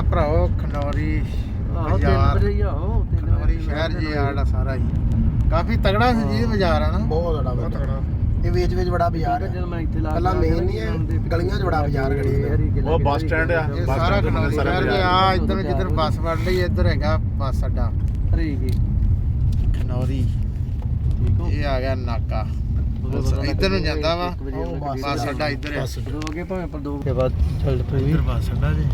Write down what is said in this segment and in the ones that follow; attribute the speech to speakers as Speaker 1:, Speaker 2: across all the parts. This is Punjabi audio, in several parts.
Speaker 1: ਗਿਆ ਭਰਾਓ? ਖਨੌਰੀ
Speaker 2: ਆਹੋ 3
Speaker 1: ਬਾਜ਼ਾਰ।
Speaker 2: ਵਜੇ ਹੀ ਆਹੋ 3
Speaker 1: ਖਨੌਰੀ ਸ਼ਹਿਰ ਜੀ ਆੜਾ ਸਾਰਾ ਹੀ। ਕਾਫੀ ਤਗੜਾ ਸੀ ਜੀ ਬਾਜ਼ਾਰ ਆ ਨਾ
Speaker 3: ਬਹੁਤ ਬੜਾ ਬਾਜ਼ਾਰ। ਇਹ ਵਿੱਚ ਵਿੱਚ ਬੜਾ ਬਾਜ਼ਾਰ ਹੈ
Speaker 2: ਜਦੋਂ ਮੈਂ ਇੱਥੇ ਲਾ
Speaker 3: ਪਹਿਲਾਂ main ਨਹੀਂ ਹੈ, ਗਲੀਆਂ 'ਚ ਬੜਾ ਬਾਜ਼ਾਰ ਗੜੀ ਹੈ।
Speaker 4: ਉਹ ਬੱਸ ਸਟੈਂਡ ਆ।
Speaker 1: ਇਹ
Speaker 4: ਬੱਸ
Speaker 1: ਸਾਰਾ
Speaker 4: ਸਟੈਂਡ
Speaker 1: ਖਨੌਰੀ
Speaker 4: ਸਾਰਾ
Speaker 1: ਸ਼ਹਿਰ ਦੇ
Speaker 4: ਬਾਜ਼ਾਰ।
Speaker 1: ਆ ਇੱਧਰ ਜਿੱਧਰ ਬੱਸ ਵੜ ਲਈ ਇੱਧਰ ਹੈਗਾ ਬੱਸ ਅੱਡਾ। ਖਨੌਰੀ।
Speaker 2: ਠੀਕ ਹੋ?
Speaker 1: ਇਹ ਆ ਗਿਆ ਨਾਕਾ। ਇੱਧਰ ਨੂੰ ਜਾਂਦਾ ਵਾ ਬੱਸ ਅੱਡਾ ਇੱਧਰ ਆ
Speaker 2: ਦੋਗੇ ਭਾਵੇਂ ਪਰ ਦੋ ਕੇ ਬਾਅਦ ਚੱਲ ਪਈ।
Speaker 1: ਇੱਧਰ ਬੱਸ ਅੱਡਾ ਜੀ।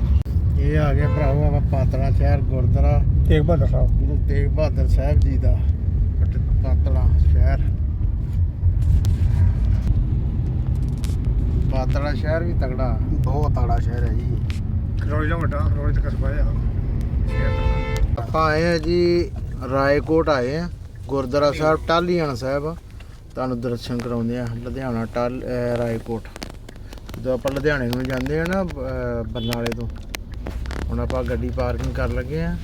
Speaker 1: ਇਹ ਆ ਗਿਆ ਭਰਾਓ ਆਪਾਂ ਪਾਤਲਾ ਸ਼ਹਿਰ ਗੁਰਦੁਆਰਾ
Speaker 3: ਤੇਗ ਬਹਾਦਰ ਸਾਹਿਬ।
Speaker 1: ਗੁਰੂ ਤੇਗ ਬਹਾਦਰ ਸਾਹਿਬ ਜੀ ਦਾ ਪਾਤਲਾ ਸ਼ਹਿਰ। ਪਾਤਲਾ ਸ਼ਹਿਰ ਵੀ ਤਗੜਾ
Speaker 3: ਬਹੁਤ ਤਗੜਾ ਸ਼ਹਿਰ ਹੈ ਜੀ।
Speaker 4: ਖਰੋਜ ਦਾ ਵੱਡਾ ਖਰੋਜ ਦਾ ਕਸਬਾ
Speaker 1: ਆਪਾਂ ਆਏ ਆ ਜੀ ਰਾਏਕੋਟ ਆਏ ਆ ਗੁਰਦੁਆਰਾ ਸਾਹਿਬ ਟਾਲੀਆਣਾ ਸਾਹਿਬ। ਤੁਹਾਨੂੰ ਦਰਸ਼ਨ ਕਰਾਉਂਦੇ ਆ ਲੁਧਿਆਣਾ ਟਾਲ ਰਾਏਕੋਟ। ਜਦੋਂ ਆਪਾਂ ਲੁਧਿਆਣੇ ਨੂੰ ਜਾਂਦੇ ਆ ਨਾ ਬਰਨਾਲੇ ਤੋਂ ਹੁਣ ਆਪਾਂ ਗੱਡੀ ਪਾਰਕਿੰਗ ਕਰ ਲੱਗੇ ਆ।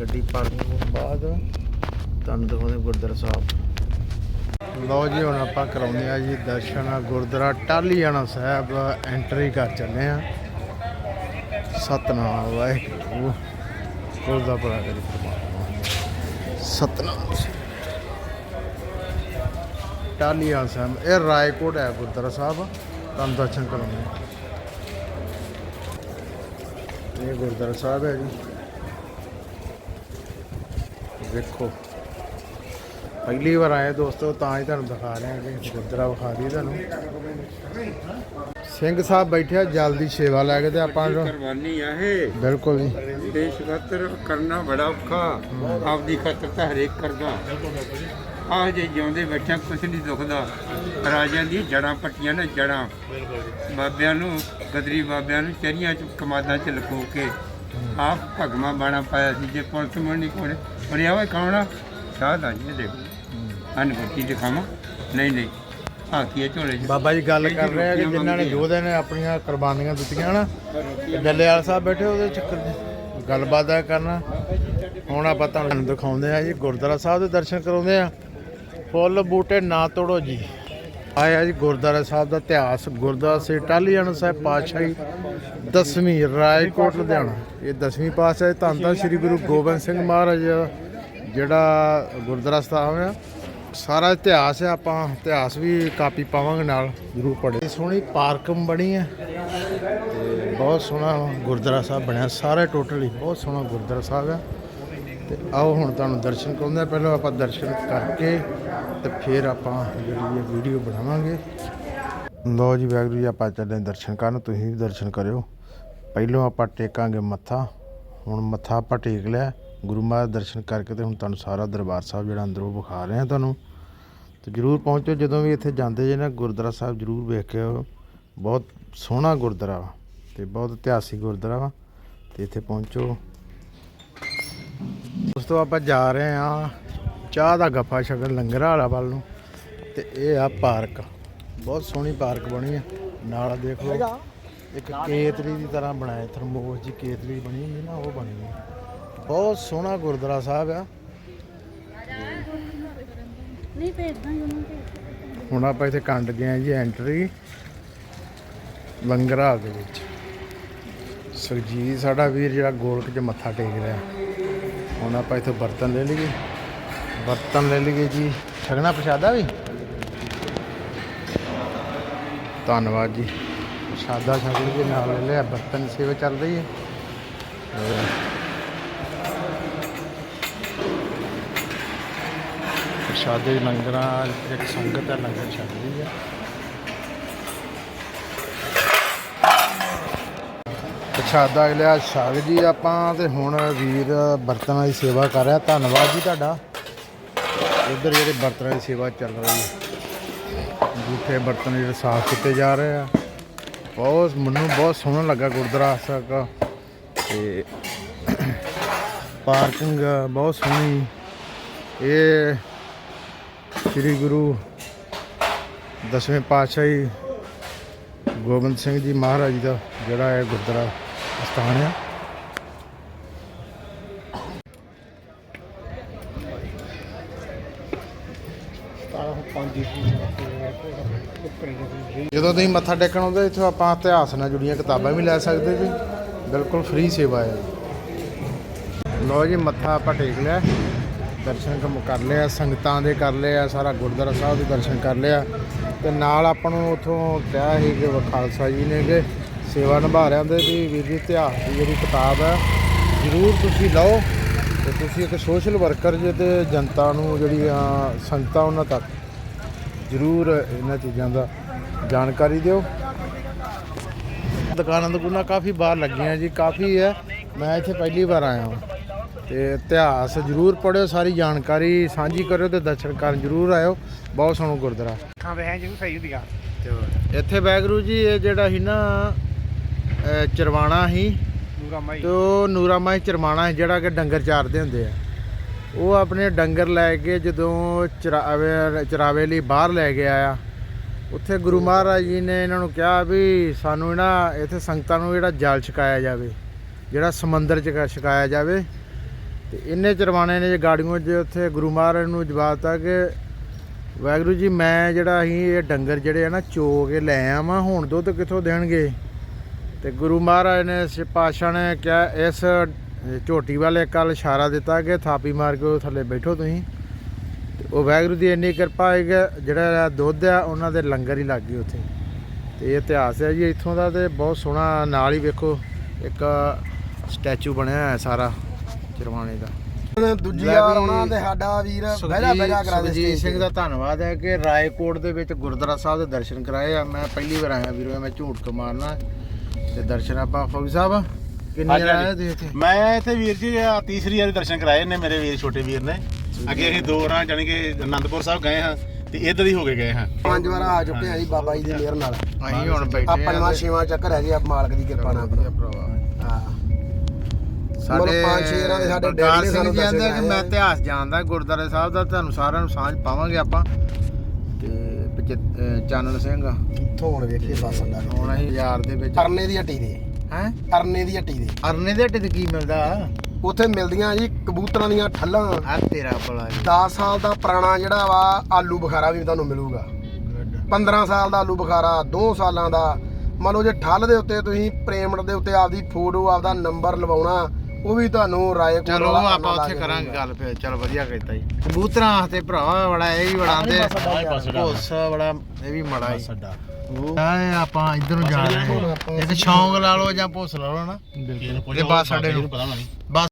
Speaker 1: ਗੱਡੀ ਪਾਰਕਿੰਗ ਤੋਂ ਬਾਅਦ ਤੁਹਾਨੂੰ ਦਿਖਾਉਂਦੇ ਗੁਰਦੁਆਰਾ ਸਾਹਿਬ। ਲਓ ਜੀ, ਹੁਣ ਆਪਾਂ ਕਰਾਉਂਦੇ ਆ ਜੀ ਦਰਸ਼ਨ। ਗੁਰਦੁਆਰਾ ਟਾਲੀਆਣਾ ਸਾਹਿਬ ਐਂਟਰੀ ਕਰ ਚੱਲੇ ਆ ਸਤਨਾਮ ਵਾਹਿਗੁਰੂ। ਕੋਲ ਦਾ ਕਰੀ ਸਤਨਾਮ। ਸ੍ਰੀ ਸਾਹਿਬ, ਇਹ ਰਾਏਕੋਟ ਹੈ ਗੁਰਦੁਆਰਾ ਸਾਹਿਬ। ਤੁਹਾਨੂੰ ਦਰਸ਼ਨ ਕਰਾਉਂਦੇ ਇਹ ਗੁਰਦੁਆਰਾ ਸਾਹਿਬ ਹੈ ਜੀ। ਵੇਖੋ ਪਹਿਲੀ ਵਾਰ ਆਏ ਦੋਸਤੋ ਤਾਂ ਹੀ ਤੁਹਾਨੂੰ ਦਿਖਾ ਰਹੇ ਹਾਂ ਕਿ ਗੁਰਦੁਆਰਾ ਵਿਖਾ ਦਈਏ ਤੁਹਾਨੂੰ। ਸਿੰਘ ਸਾਹਿਬ ਬੈਠੇ ਆ ਜਲਦੀ ਸੇਵਾ ਲੈ ਕੇ ਤੇ ਆਪਾਂ
Speaker 5: ਕੁਰਬਾਨੀ ਆ ਇਹ।
Speaker 1: ਬਿਲਕੁਲ ਜੀ।
Speaker 5: ਦੇਸ਼ ਖਾਤਰ ਕਰਨਾ ਬੜਾ ਔਖਾ। ਆਪਦੀ ਖਾਤਰ ਤਾਂ ਹਰੇਕ ਕਰਦਾ। ਆਹ ਜੇ ਜਿਉਂਦੇ ਬੈਠਿਆਂ ਕੁਛ ਨਹੀਂ ਦੁਖਦਾ। ਰਾਜਿਆਂ ਦੀ ਜੜਾਂ ਪੱਟੀਆਂ ਨੇ ਜੜਾਂ ਬਾਬਿਆਂ ਨੂੰ ਗਦਰੀ ਬਾਬਿਆਂ ਨੂੰ ਚਰੀਆਂ ਚ ਕਮਾਦਾਂ ਚ ਲੁਕੋ ਕੇ ਆਪ ਭਗਵਾ ਬਾਣਾ ਪਾਇਆ ਸੀ। ਜੇ ਪੁਲਿਸ ਮੁੰਡੀ ਕੋਲ ਔਰ ਆਵੇ ਕੌਣਾ ਸਾਧ ਆ ਜੀ ਦੇਖੋ। ਅਨ ਬੱਤੀ ਦਿਖਾਵਾਂ। ਨਹੀਂ ਨਹੀਂ। ਆ ਕੀ ਹੈ ਝੋਲੇ ਚ?
Speaker 1: ਬਾਬਾ ਜੀ ਗੱਲ ਕਰ ਰਹੇ ਆ ਕਿ ਜਿਨ੍ਹਾਂ ਨੇ ਯੋਧੇ ਨੇ ਆਪਣੀਆਂ ਕੁਰਬਾਨੀਆਂ ਦਿੱਤੀਆਂ ਨਾ ਡੱਲੇਵਾਲ ਸਾਹਿਬ ਬੈਠੇ ਉਹਦੇ ਚੱਕਰ ਗੱਲਬਾਤ ਆ ਕਰਨਾ। ਹੁਣ ਆਪਾਂ ਤੁਹਾਨੂੰ ਦਿਖਾਉਂਦੇ ਆ ਜੀ ਗੁਰਦੁਆਰਾ ਸਾਹਿਬ ਦੇ ਦਰਸ਼ਨ ਕਰਾਉਂਦੇ ਆ। ਫੁੱਲ ਬੂਟੇ ਨਾ ਤੋੜੋ ਜੀ। ਆਇਆ ਜੀ ਗੁਰਦੁਆਰਾ ਸਾਹਿਬ ਦਾ ਇਤਿਹਾਸ, ਗੁਰਦੁਆਰਾ ਸੇ ਟਾਲੀਆਣਾ ਸਾਹਿਬ ਪਾਤਸ਼ਾਹੀ, ਦਸਵੀਂ ਰਾਏਕੋਟ, ਲੁਧਿਆਣਾ। ਇਹ ਦਸਵੀਂ ਪਾਤਸ਼ਾਹੀ, ਧੰਨ ਧੰਨ ਸ੍ਰੀ ਗੁਰੂ ਗੋਬਿੰਦ ਸਿੰਘ ਮਹਾਰਾਜ ਜਿਹੜਾ ਗੁਰਦੁਆਰਾ ਸਾਹਿਬ ਆ। ਸਾਰਾ ਇਤਿਹਾਸ ਆ, ਆਪਾਂ ਇਤਿਹਾਸ ਵੀ ਕਾਪੀ ਪਾਵਾਂਗੇ ਨਾਲ, ਜ਼ਰੂਰ ਪੜ੍ਹੇ। ਸੋਹਣੀ ਪਾਰਕ ਬਣੀ ਹੈ ਤੇ ਬਹੁਤ ਸੋਹਣਾ ਗੁਰਦੁਆਰਾ ਸਾਹਿਬ ਬਣਿਆ, ਸਾਰੇ ਟੋਟਲੀ ਬਹੁਤ ਸੋਹਣਾ ਗੁਰਦੁਆਰਾ ਸਾਹਿਬ ਆ। ਤੇ ਆਓ ਹੁਣ ਤੁਹਾਨੂੰ ਦਰਸ਼ਨ ਕਰਾਉਂਦੇ ਹਾਂ। ਪਹਿਲਾਂ ਆਪਾਂ ਦਰਸ਼ਨ ਕਰਕੇ ਤੇ ਫਿਰ ਆਪਾਂ ਜਿਹੜੀ ਇਹ ਵੀਡੀਓ ਬਣਾਵਾਂਗੇ। ਲੋ ਜੀ ਵਾਹਿਗੁਰੂ ਜੀ, ਆਪਾਂ ਚੱਲੇ ਦਰਸ਼ਨ ਕਰਨ। ਤੁਸੀਂ ਵੀ ਦਰਸ਼ਨ ਕਰਿਓ। ਪਹਿਲਾਂ ਆਪਾਂ ਟੇਕਾਂਗੇ ਮੱਥਾ। ਹੁਣ ਮੱਥਾ ਆਪਾਂ ਟੇਕ ਲਿਆ। ਗੁਰੂ ਮਹਾਰਾਜ ਦਰਸ਼ਨ ਕਰਕੇ ਤੇ ਹੁਣ ਤੁਹਾਨੂੰ ਸਾਰਾ ਦਰਬਾਰ ਸਾਹਿਬ ਜਿਹੜਾ ਅੰਦਰੋਂ ਵਿਖਾ ਰਹੇ ਹਾਂ ਤੁਹਾਨੂੰ। ਤੇ ਜਰੂਰ ਪਹੁੰਚੋ। ਜਦੋਂ ਵੀ ਇੱਥੇ ਜਾਂਦੇ ਜੇ ਨਾ, ਗੁਰਦੁਆਰਾ ਸਾਹਿਬ ਜਰੂਰ ਵੇਖ ਕੇ ਆਓ ਬਹੁਤ ਸੋਹਣਾ ਗੁਰਦੁਆਰਾ ਵਾ ਤੇ ਬਹੁਤ ਇਤਿਹਾਸਿਕ ਗੁਰਦੁਆਰਾ ਵਾ। ਤੇ ਇੱਥੇ ਪਹੁੰਚੋ। ਉਸ ਤੋਂ ਆਪਾਂ ਜਾ ਰਹੇ ਆ ਚਾਹ ਦਾ ਗੱਫਾ ਛਕਣ ਲੰਗਰ ਵਾਲਾ ਵੱਲ ਨੂੰ ਤੇ ਇਹ ਆ ਪਾਰਕ। ਬਹੁਤ ਸੋਹਣੀ ਪਾਰਕ ਬਣੀ ਹੈ ਨਾਲ ਦੇਖ ਲਓ ਇੱਕ ਕੇਤਲੀ ਦੀ ਤਰ੍ਹਾਂ ਬਣਾਇਆ ਥਰਮੋਸ ਜੀ ਕੇਤਲੀ ਬਣੀ ਹੁੰਦੀ ਨਾ ਉਹ ਬਣੀ ਹੈ ਬਹੁਤ ਸੋਹਣਾ ਗੁਰਦੁਆਰਾ ਸਾਹਿਬ ਆ।
Speaker 6: ਨਹੀਂ ਭੇਜਦਾ
Speaker 1: ਹੁਣ ਆਪਾਂ ਇੱਥੇ ਕੰਡ ਗਏ ਆ ਜੀ ਐਂਟਰੀ ਲੰਗਰ ਹਾਲ ਦੇ ਵਿੱਚ। ਸੁਰਜੀਤ ਸਾਡਾ ਵੀਰ ਜਿਹੜਾ ਗੋਲਕ 'ਚ ਮੱਥਾ ਟੇਕ ਰਿਹਾ। ਹੁਣ ਆਪਾਂ ਇੱਥੋਂ ਬਰਤਨ ਲੈ ਲਈਏ। ਬਰਤਨ ਲੈ ਲਈਏ ਜੀ। ਛਕਣਾ ਪ੍ਰਸ਼ਾਦਾ ਵੀ? ਧੰਨਵਾਦ ਜੀ। ਪ੍ਰਸ਼ਾਦਾ ਛਕ ਦੇ ਨਾਲ ਲੈ ਲਿਆ, ਬਰਤਨ ਦੀ ਸੇਵਾ ਚੱਲ ਰਹੀ ਹੈ। ਪ੍ਰਸ਼ਾਦੇ ਲੰਗਰਾਂ ਇੱਕ ਸੰਗਤ ਹੈ ਲੰਗਰ ਛਕ ਰਹੀ ਹੈ। ਪ੍ਰਸ਼ਾਦਾ ਲਿਆ, ਛਕ ਜੀ ਆਪਾਂ ਤੇ ਹੁਣ ਵੀਰ ਬਰਤਨਾਂ ਦੀ ਸੇਵਾ ਕਰ ਰਿਹਾ। ਧੰਨਵਾਦ ਜੀ ਤੁਹਾਡਾ। ਉਧਰ ਜਿਹੜੇ ਬਰਤਨਾਂ ਦੀ ਸੇਵਾ ਚੱਲ ਰਹੀ ਹੈ। ਜੂਠੇ ਬਰਤਨ ਜਿਹੜੇ ਸਾਫ਼ ਕੀਤੇ ਜਾ ਰਹੇ ਆ। ਬਹੁਤ ਮੈਨੂੰ ਬਹੁਤ ਸੋਹਣਾ ਲੱਗਾ ਗੁਰਦੁਆਰਾ ਸਾਹਿਬ ਤੇ ਪਾਰਕਿੰਗ ਬਹੁਤ ਸੋਹਣੀ। ਇਹ ਸ੍ਰੀ ਗੁਰੂ ਦਸਵੇਂ ਪਾਤਸ਼ਾਹੀ ਗੋਬਿੰਦ ਸਿੰਘ ਜੀ ਮਹਾਰਾਜ ਜੀ ਦਾ ਜਿਹੜਾ ਹੈ ਗੁਰਦੁਆਰਾ ਸਥਾਨ ਆ ਜਦੋਂ ਤੁਸੀਂ ਮੱਥਾ ਟੇਕਣ ਆਉਂਦੇ ਇੱਥੋਂ ਆਪਾਂ ਇਤਿਹਾਸ ਨਾਲ ਜੁੜੀਆਂ ਕਿਤਾਬਾਂ ਵੀ ਲੈ ਸਕਦੇ ਜੀ। ਬਿਲਕੁਲ ਫ੍ਰੀ ਸੇਵਾ ਹੈ। ਲੋ ਜੀ, ਮੱਥਾ ਆਪਾਂ ਟੇਕ ਲਿਆ। ਦਰਸ਼ਨ ਕੰਮ ਕਰ ਲਿਆ, ਸੰਗਤਾਂ ਦੇ ਕਰ ਲਿਆ, ਸਾਰਾ ਗੁਰਦੁਆਰਾ ਸਾਹਿਬ ਦੇ ਦਰਸ਼ਨ ਕਰ ਲਿਆ। ਤੇ ਨਾਲ ਆਪਾਂ ਨੂੰ ਉਥੋਂ ਕਿਹਾ ਸੀ ਕਿ ਖਾਲਸਾ ਜੀ ਨੇ ਕਿ ਸੇਵਾ ਨਿਭਾ ਰਹੇ ਹੁੰਦੇ ਵੀ ਵੀਰ ਜੀ ਇਤਿਹਾਸ ਦੀ ਜਿਹੜੀ ਕਿਤਾਬ ਹੈ ਜ਼ਰੂਰ ਤੁਸੀਂ ਲਓ ਤੇ ਤੁਸੀਂ ਇੱਕ ਸੋਸ਼ਲ ਵਰਕਰ ਜੇ ਤੇ ਜਨਤਾ ਨੂੰ ਜਿਹੜੀਆਂ ਸੰਗਤਾਂ ਉਹਨਾਂ ਤੱਕ ਜ਼ਰੂਰ ਇਹਨਾਂ ਚੀਜ਼ਾਂ ਦਾ ਜਾਣਕਾਰੀ ਦਿਓ। ਦੁਕਾਨਾਂ ਦੁਕਾਨਾਂ ਕਾਫੀ ਬਾਹਰ ਲੱਗੀਆਂ ਜੀ ਕਾਫੀ ਹੈ। ਮੈਂ ਇੱਥੇ ਪਹਿਲੀ ਵਾਰ ਆਇਆ ਹਾਂ ਤੇ ਇਤਿਹਾਸ ਜ਼ਰੂਰ ਪੜਿਓ ਸਾਰੀ ਜਾਣਕਾਰੀ ਸਾਂਝੀ ਕਰਿਓ ਤੇ ਦਰਸ਼ਨ ਕਰਨ ਜ਼ਰੂਰ ਆਇਓ। ਬਹੁਤ ਸੋਹਣਾ ਗੁਰਦੁਆਰਾ।
Speaker 4: ਖਾਂ ਵੇ ਜੀ ਸਹੀ ਹੁੰਦੀਆਂ
Speaker 1: ਇੱਥੇ ਵੈਗਰੂ ਜੀ ਇਹ ਜਿਹੜਾ ਸੀ ਨਾ ਚਰਵਾਣਾ ਸੀ
Speaker 4: ਪੂਰਾ ਮਾਈ
Speaker 1: ਤੇ ਉਹ ਨੂਰਾਮਾ ਹੀ ਚਰਮਾਣਾ ਸੀ ਜਿਹੜਾ ਕਿ ਡੰਗਰ ਚਾਰਦੇ ਹੁੰਦੇ ਆ। ਉਹ ਆਪਣੇ ਡੰਗਰ ਲੈ ਕੇ ਜਦੋਂ ਚਰਾਵੇ ਚਰਾਵੇ ਲਈ ਬਾਹਰ ਲੈ ਕੇ ਆਇਆ ਉੱਥੇ ਗੁਰੂ ਮਹਾਰਾਜ ਜੀ ਨੇ ਇਹਨਾਂ ਨੂੰ ਕਿਹਾ ਵੀ ਸਾਨੂੰ ਨਾ ਇੱਥੇ ਸੰਗਤਾਂ ਨੂੰ ਜਿਹੜਾ ਜਲ ਛਕਾਇਆ ਜਾਵੇ ਜਿਹੜਾ ਸਮੁੰਦਰ ਚ ਛਕਾਇਆ ਜਾਵੇ। ਤੇ ਇੰਨੇ ਚਰਵਾਣੇ ਨੇ ਜੇ ਗਾੜੀਆਂ 'ਚ ਉੱਥੇ ਗੁਰੂ ਮਹਾਰਾਜ ਨੂੰ ਜਵਾਬ ਦਿੱਤਾ ਕਿ ਵਾਹਿਗੁਰੂ ਜੀ ਮੈਂ ਜਿਹੜਾ ਅਸੀਂ ਇਹ ਡੰਗਰ ਜਿਹੜੇ ਆ ਨਾ ਚੋ ਕੇ ਲੈ ਆਵਾਂ ਹੁਣ ਦੁੱਧ ਕਿੱਥੋਂ ਦੇਣਗੇ? ਤੇ ਗੁਰੂ ਮਹਾਰਾਜ ਨੇ ਸ ਪਾਤਸ਼ਾਹ ਨੇ ਕਿਹਾ ਇਸ ਝੋਟੀ ਵਾਲੇ ਕੱਲ ਇਸ਼ਾਰਾ ਦਿੱਤਾ ਕਿ ਥਾਪੀ ਮਾਰ ਕੇ ਥੱਲੇ ਬੈਠੋ ਤੁਸੀਂ। ਤੇ ਉਹ ਵਾਹਿਗੁਰੂ ਦੀ ਇੰਨੀ ਕਿਰਪਾ ਹੈ ਕਿ ਜਿਹੜਾ ਦੁੱਧ ਆ ਉਹਨਾਂ ਦੇ ਲੰਗਰ ਹੀ ਲੱਗ ਗਏ ਉੱਥੇ। ਤੇ ਇਹ ਇਤਿਹਾਸ ਹੈ ਜੀ ਇੱਥੋਂ ਦਾ ਤੇ ਬਹੁਤ ਸੋਹਣਾ ਨਾਲ ਹੀ ਵੇਖੋ ਇੱਕ ਸਟੈਚੂ ਬਣਿਆ ਹੋਇਆ ਸਾਰਾ ਚਰਵਾਣੇ ਦਾ।
Speaker 3: ਦੂਜੀ ਵਾਰ ਆਉਣਾ ਤੇ ਸਾਡਾ ਵੀਰ ਬਹਿਰਾ ਬਹਿਰਾ ਕਰਾ ਦੇ stage
Speaker 1: ਸਿੰਘ। ਦਾ ਧੰਨਵਾਦ ਹੈ ਕਿ ਰਾਏਕੋਟ ਦੇ ਵਿੱਚ ਗੁਰਦੁਆਰਾ ਸਾਹਿਬ ਦੇ ਦਰਸ਼ਨ ਕਰਾਏ ਆ। ਮੈਂ ਪਹਿਲੀ ਵਾਰ ਆਇਆ ਵੀਰੋ ਮੈਂ ਝੂਠ ਤੋਂ ਮਾਰਨਾ। ਤੇ ਦਰਸ਼ਨ ਆਪਾਂ ਫੌਜੀ ਸਾਹਿਬ ਕਿੰਨੇ
Speaker 7: ਹਾਂਜੀ।
Speaker 1: ਆਏ ਤੁਸੀਂ ਇੱਥੇ?
Speaker 7: ਮੈਂ ਇੱਥੇ ਵੀਰ ਜੀ ਆਹ ਤੀਸਰੀ ਵਾਰੀ ਦਰਸ਼ਨ ਕਰਾਏ ਨੇ ਮੇਰੇ ਵੀਰ ਛੋਟੇ ਵੀਰ ਨੇ। ਅੱਗੇ ਅਸੀਂ ਦੋ ਰਾਂ ਜਾਣੀ ਕਿ ਅਨੰਦਪੁਰ ਸਾਹਿਬ ਗਏ ਹਾਂ ਤੇ ਇੱਧਰ ਹੀ ਹੋ ਕੇ ਗਏ ਹਾਂ।
Speaker 3: ਪੰਜ ਵਾਰ ਆ ਚੁੱਕੇ ਆ ਜੀ ਬਾਬਾ ਜੀ ਦੀ ਮਿਹਰ ਨਾਲ।
Speaker 1: ਅਸੀਂ ਹੁਣ ਬੈਠੇ
Speaker 3: ਆ ਪੰਜਵਾਂ ਛੇਵਾਂ ਚੱਕਰ ਹੈ ਜੀ ਆ ਮਾਲਕ ਦੀ ਕਿਰਪਾ ਨਾਲ।
Speaker 1: ਵਧੀਆ ਭਰਾਵਾ।
Speaker 3: ਹਾਂ।
Speaker 1: ਸਾਡੇ
Speaker 3: ਪੰਜ ਛੇ ਰਾਂ ਦੇ ਸਾਡੇ ਡੈਡੀ ਨੇ
Speaker 1: ਸਿੰਘ
Speaker 3: ਸਾਨੂੰ
Speaker 1: ਜੀ ਕਹਿੰਦੇ
Speaker 3: ਦੱਸਿਆ
Speaker 1: ਕਿ ਮੈਂ
Speaker 3: ਹੈ।
Speaker 1: ਇਤਿਹਾਸ ਜਾਣਦਾ ਗੁਰਦੁਆਰੇ ਸਾਹਿਬ ਦਾ ਤੁਹਾਨੂੰ ਸਾਰਿਆਂ ਨੂੰ ਸਾਂਝ ਪਾਵਾਂਗੇ ਆਪਾਂ। ਤੇ ਵਿੱਚ, ਅਹ, ਚਾਨਣ ਸਿੰਘ।
Speaker 3: ਇੱਥੋਂ ਹੁਣ ਵੇਖੀਏ ਦਾ।
Speaker 1: ਹੁਣ ਅਸੀਂ ਯਾਰ ਦੇ ਵਿੱਚ
Speaker 3: ਅਰਨੇ ਦੀ ਹੱਟੀ ਦੇ।
Speaker 1: ਹੈ?
Speaker 3: ਅਰਨੇ ਦੀ ਹੱਟੀ ਦੇ।
Speaker 1: ਅਰਨੇ ਦੇ ਹੱਟੇ ਤੇ ਕੀ ਮਿਲਦਾ?
Speaker 3: ਉੱਥੇ ਮਿਲਦੀਆਂ ਜੀ ਕਬੂਤਰਾਂ ਦੀਆਂ ਠੱਲਾਂ।
Speaker 1: ਆ ਤੇਰਾ ਭਲਾ ਜੀ।
Speaker 3: 10 ਸਾਲ ਦਾ ਪੁਰਾਣਾ ਜਿਹੜਾ ਵਾ ਆਲੂ ਬੁਖਾਰਾ ਵੀ ਤੁਹਾਨੂੰ ਮਿਲੂਗਾ। 15 ਸਾਲ ਦਾ ਆਲੂ ਬੁਖਾਰਾ 2 ਸਾਲਾਂ ਦਾ। ਮੰਨ ਲਓ ਜੇ ਠੱਲ ਦੇ ਉੱਤੇ ਤੁਸੀਂ ਪ੍ਰੇਮਟ ਦੇ ਉੱਤੇ ਆਪਦੀ ਫੋਟੋ ਆਪਦਾ ਨੰਬਰ ਲਵਾਉਣਾ ਉਹ ਵੀ ਤੁਹਾਨੂੰ ਰਾਏ
Speaker 1: ਚਲੋ ਉਹ ਆਪਾਂ ਉੱਥੇ ਕਰਾਂਗੇ ਗੱਲ ਫਿਰ। ਚਲ ਵਧੀਆ ਕੀਤਾ ਜੀ। ਕਬੂਤਰਾਂ ਵਾਸਤੇ ਭਰਾਵਾ ਬੜਾ ਇਹ ਵੀ ਬੜਾ ਆਂਦੇ। ਭੁੱਸ ਬੜਾ ਇਹ ਵੀ ਮੜਾ ਹੀ ਆਏ ਆਪਾਂ ਇੱਧਰ ਨੂੰ ਜਾ ਰਹੇ ਹਾਂ। ਇੱਕ ਸ਼ੌਂਕ ਲਾ ਲਓ ਜਾਂ ਭੁੱਸ ਲਾ ਲਓ ਨਾ।
Speaker 7: ਬਿਲਕੁਲ।
Speaker 1: ਇਹ ਬਾਤ ਸਾਡੇ ਨੂੰ।
Speaker 7: ਪਤਾ ਨਹੀਂ
Speaker 1: ਬਸ